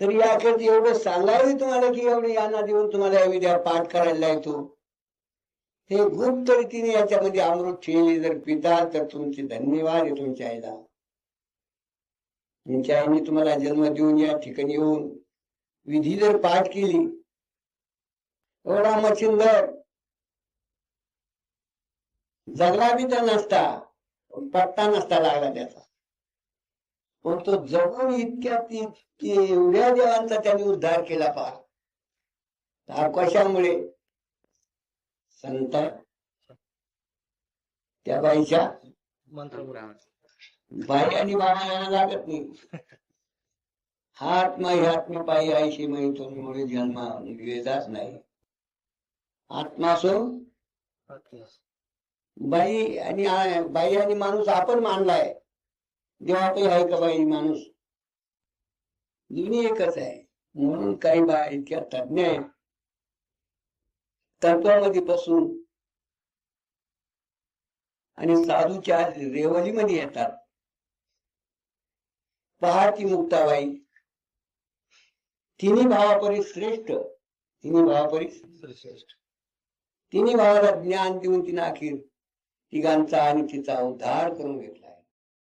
तर या एवढं सांगावी तुम्हाला की एवढे यांना देऊन तुम्हाला या विद्या पाठ करायला येतो हे गुप्त रीतीने याच्यामध्ये अमृत ठेवले जर पिता तर तुमचे धन्यवाद आहे तुमच्या आईला. तुमच्या आईने तुम्हाला जन्म देऊन या ठिकाणी येऊन विधी जर पाठ केली एवढा मच्छिंदर. जगला बी तर नसता पट्टा नसता लागला त्याचा. पण तो जगून इतक्या एवढ्या देवांचा त्यांनी उद्धार केला पहा. कशामुळे? संत? त्या बाईच्या? बाई आणि बाबा यांना लागत नाही. हा आत्मा ही आत्मा पायी आयशी मुळे जन्म वेदाच नाही. आत्मा सो बाई आणि बाई आणि माणूस आपण मानलाय. देवातही आहे का बाई माणूस? दोन्ही एकच आहे. म्हणून काही बा इतक्या तज्ञ आहेत. तत्वामध्ये बसून आणि साधूच्या रेवलीमध्ये येतात. पहाटी मुक्ताबाई. तिन्ही भावापरी श्रेष्ठ. तिन्ही भावापरी श्रेष्ठ. तिन्ही भावाला ज्ञान देऊन तिने अखेर तिघांचा आणि तिचा उद्धार करून घेतलाय